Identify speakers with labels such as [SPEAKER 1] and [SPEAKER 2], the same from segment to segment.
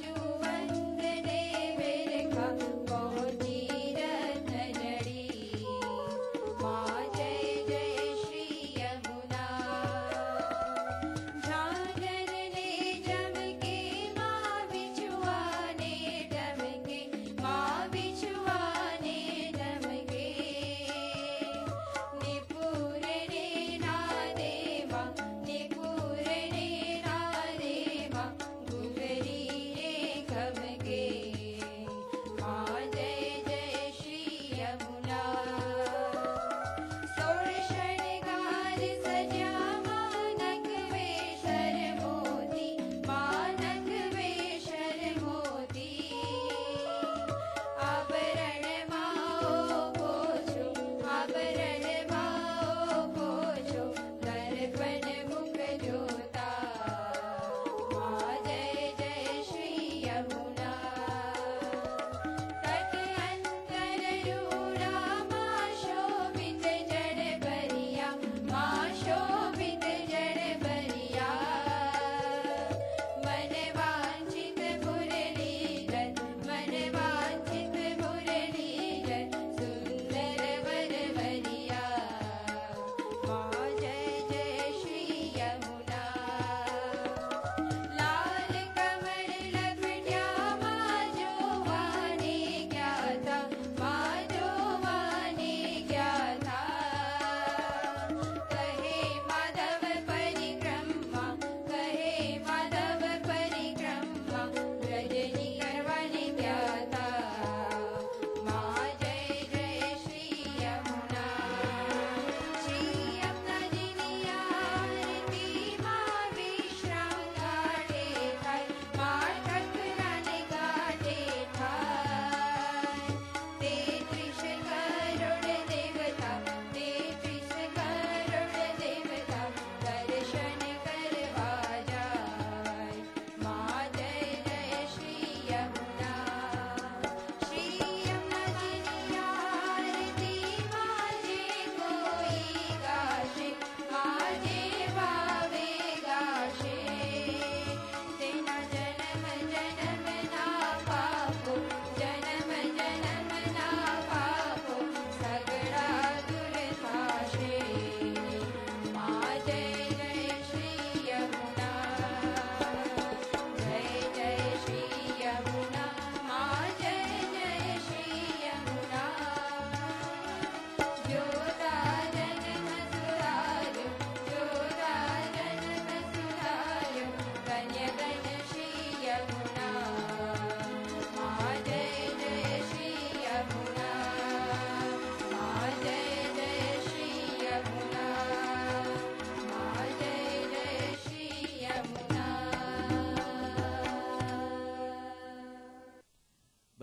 [SPEAKER 1] you.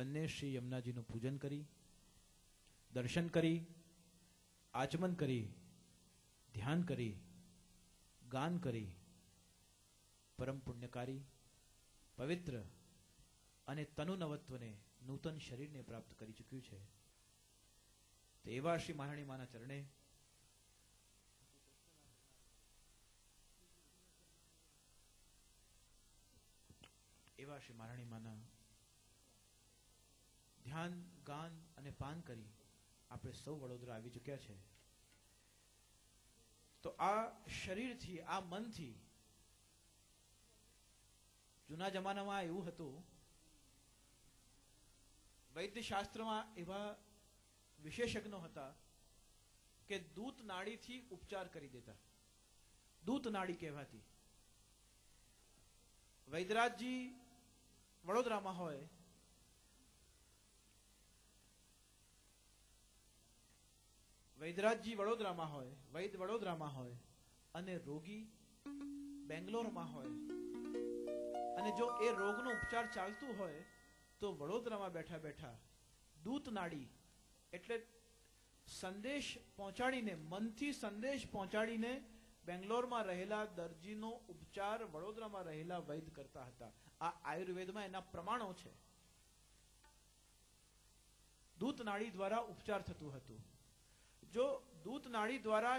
[SPEAKER 2] બંને શ્રી યમુનાજીનું પૂજન કરી, દર્શન કરી, આચમન કરી, ધ્યાન કરી, ગાન કરી, પરમ પુણ્યકારી, પવિત્ર અને તનુનવત્વને નૂતન શરીરને પ્રાપ્ત કરી ચૂક્યું છે. તો એવા શ્રી મહારાણી માના ચરણે એવા શ્રી મહારાણી ધ્યાન, ગાન અને પાન કરી આપણે સૌ વડોદરા આવી ચૂક્યા છે. તો આ શરીરથી, આ મનથી જૂના જમાનામાં એવું હતું, વૈદ્યશાસ્ત્રમાં એવા વિશેષજ્ઞો હતા કે દૂત નાડીથી ઉપચાર કરી દેતા. દૂત નાડી કહેવાતી. વૈદરાજજી વડોદરામાં હોય વૈદરાજજી વડોદરામાં હોય, વૈદ વડોદરામાં હોય, અને રોગી બેંગ્લોરમાં હોય. અને જો એ રોગનો ઉપચાર ચાલતું હોય, તો વડોદરામાં બેઠા બેઠા દૂત નાડી, એટલે સંદેશ પહોંચાડીને, મનથી સંદેશ પહોંચાડીને બેંગ્લોરમાં રહેલા દર્દીનો ઉપચાર વડોદરામાં રહેલા વૈદ કરતા હતા. આ આયુર્વેદમાં એના પ્રમાણો છે. દૂત નાડી દ્વારા ઉપચાર થતું હતું. જો દૂત નાળી દ્વારા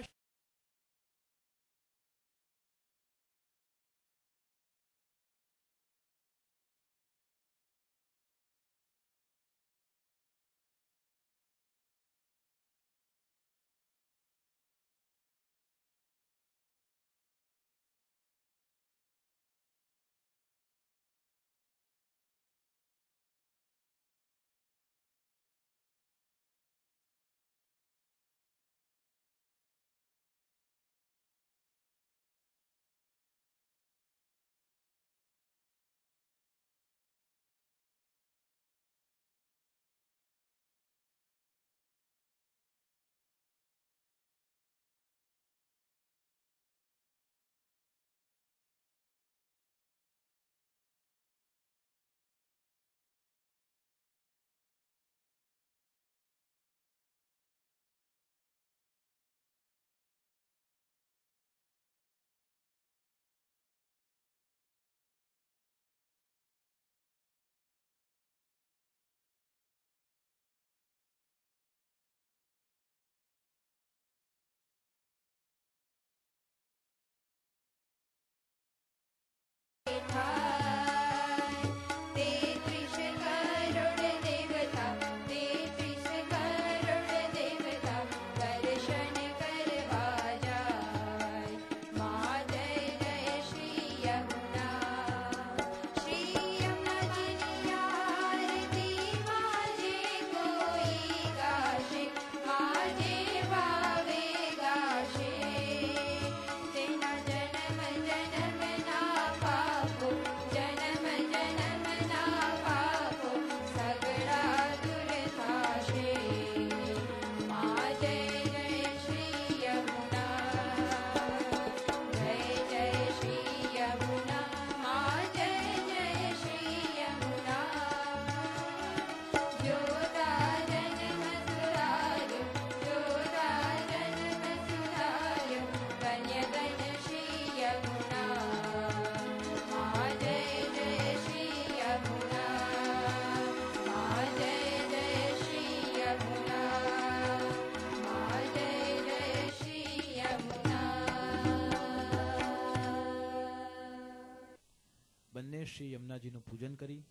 [SPEAKER 2] જુનાજીનું પૂજન કરી,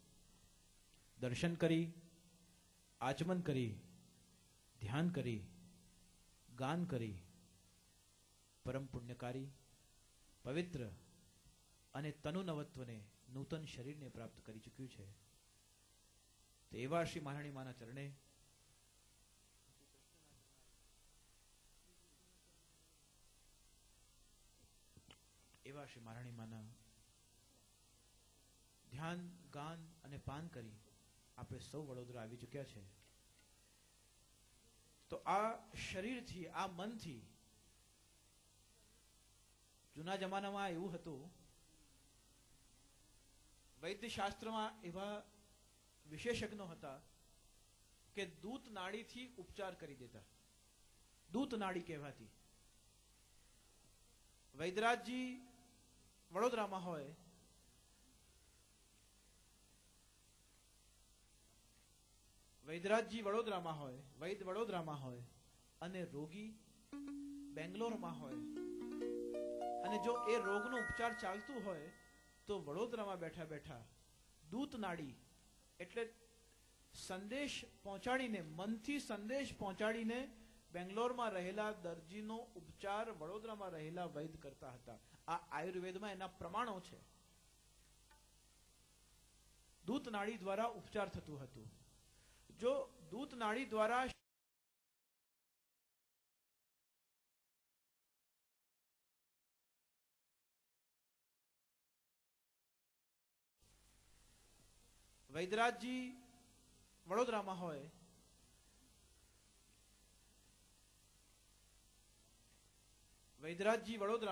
[SPEAKER 2] દર્શન કરી, આચમન કરી, ધ્યાન કરી, ગાન કરી, પરમ પુણ્યકારી, પવિત્ર અને તનુનવત્વને નૂતન શરીરને પ્રાપ્ત કરી ચૂક્યું છે. તો એવા શ્રી મહારાણી માના ચરણે એવા શ્રી મહારાણી માના ધ્યાન, ગાન અને પાન કરી આપણે સૌ વડોદરા આવી ચૂક્યા છે. તો આ શરીરથી, આ મનથી જૂના જમાનામાં એવું હતું, વૈદ્યશાસ્ત્રમાં એવા વિશેષજ્ઞો હતા કે દૂત નાડીથી ઉપચાર કરી દેતા. દૂત નાડી કહેવાતી. વૈદરાજજી વડોદરામાં હોય વૈદરાજજી વડોદરામાં હોય, વૈદ વડોદરામાં હોય, અને રોગી બેંગ્લોરમાં હોય. અને જો એ રોગનો ઉપચાર ચાલતું હોય, તો વડોદરામાં બેઠા બેઠા દૂત નાડી, એટલે સંદેશ પહોંચાડીને, મનથી સંદેશ પહોંચાડીને બેંગ્લોરમાં રહેલા દર્દીનો ઉપચાર વડોદરામાં રહેલા વૈદ કરતા હતા. આ આયુર્વેદમાં એના પ્રમાણો છે. દૂત નાડી દ્વારા ઉપચાર થતું હતું. જો દૂત નાળી દ્વારા વૈદરાજજી વડોદરામાં હોય વૈદરાજજી વડોદરા